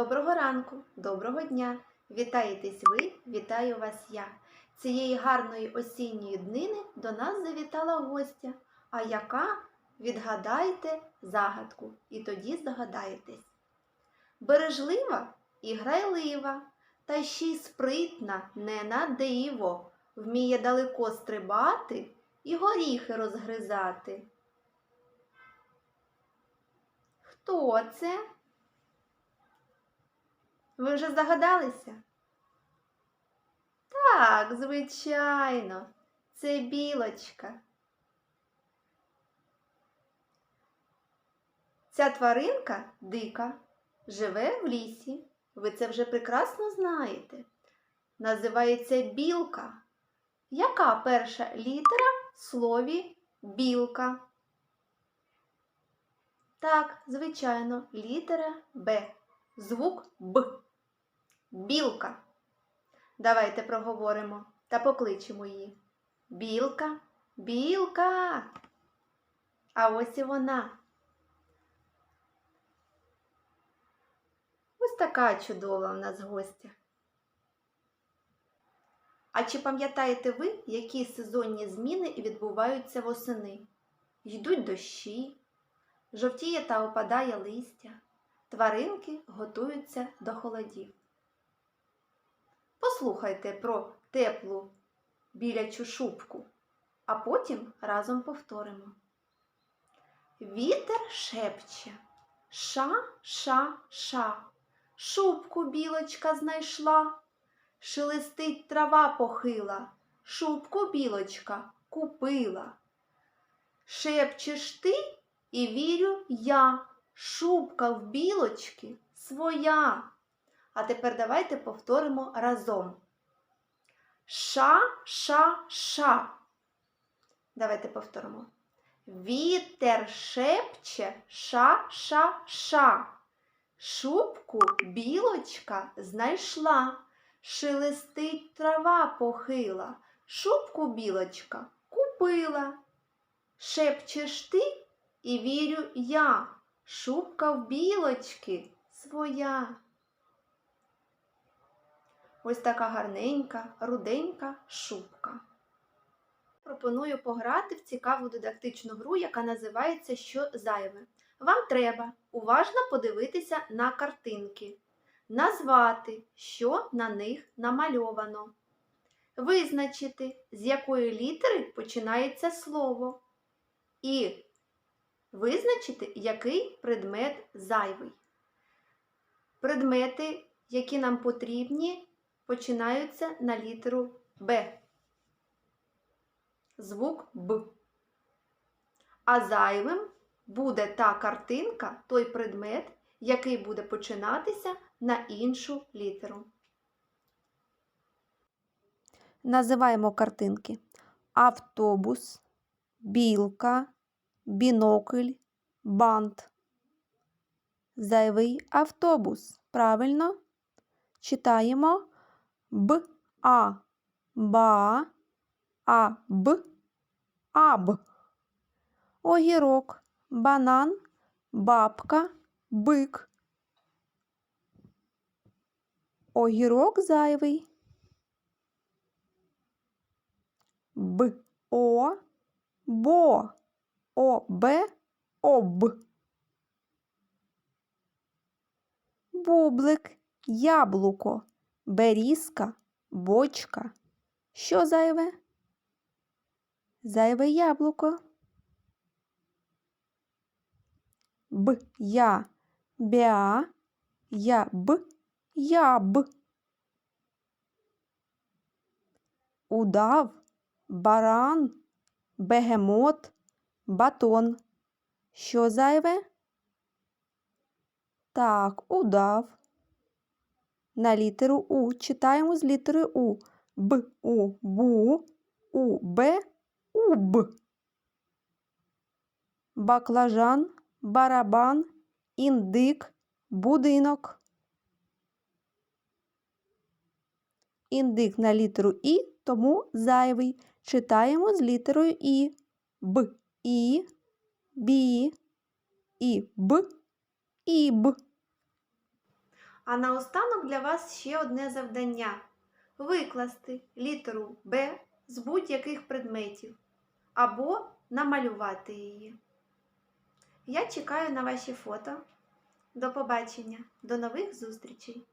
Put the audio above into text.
Доброго ранку, доброго дня! Вітаєтесь ви, вітаю вас я. Цієї гарної осінньої днини до нас завітала гостя. А яка? Відгадайте загадку, і тоді здогадаєтесь. Бережлива і грайлива, та ще й спритна, не на диво, вміє далеко стрибати і горіхи розгризати. Хто це? Ви вже здогадалися? Так, звичайно, це білочка. Ця тваринка дика, живе в лісі. Ви це вже прекрасно знаєте. Називається білка. Яка перша літера в слові білка? Так, звичайно, літера Б. Звук Б. Білка. Давайте проговоримо та покличемо її. Білка, білка. А ось і вона. Ось така чудова в нас гостя. А чи пам'ятаєте ви, які сезонні зміни відбуваються восени? Йдуть дощі, жовтіє та опадає листя, тваринки готуються до холодів. Послухайте про теплу білячу шубку, а потім разом повторимо. Вітер шепче, ша, ша, ша, шубку білочка знайшла, шелестить трава похила, шубку білочка купила. Шепчеш ти і вірю я, шубка в білочки своя. А тепер давайте повторимо разом. Ша, ша, ша. Давайте повторимо. Вітер шепче ша, ша, ша. Шубку білочка знайшла, шелестить трава похила, шубку білочка купила. Шепчеш ти і вірю я, шубка в білочки своя. Ось така гарненька, руденька шубка. Пропоную пограти в цікаву дидактичну гру, яка називається Що зайве. Вам треба уважно подивитися на картинки, назвати, що на них намальовано, визначити, з якої літери починається слово, і визначити, який предмет зайвий. Предмети, які нам потрібні, починаються на літеру Б. Звук Б. А зайвим буде та картинка, той предмет, який буде починатися на іншу літеру. Називаємо картинки: автобус, білка, бінокль, бант. Зайвий автобус. Правильно? Читаємо Б, А, Ба, А, Б, Аб. Огірок, банан, бабка, бик. Огірок зайвий. Б, О, бо, О, Б, об. Бублик, яблуко, берізка, бочка. Що зайве? Зайве яблуко. Б, я, бя, я, б, яб. Удав, баран, бегемот, батон. Що зайве? Так, удав. На літеру У читаємо з літери У. Б, У, бу, У, Б, уб. Баклажан, барабан, індик, будинок. Індик на літеру І, тому зайвий. Читаємо з літерою І. Б, І, бі, і, б, іб. А наостанок для вас ще одне завдання викласти літеру Б з будь-яких предметів або намалювати її. Я чекаю на ваші фото. До побачення, до нових зустрічей!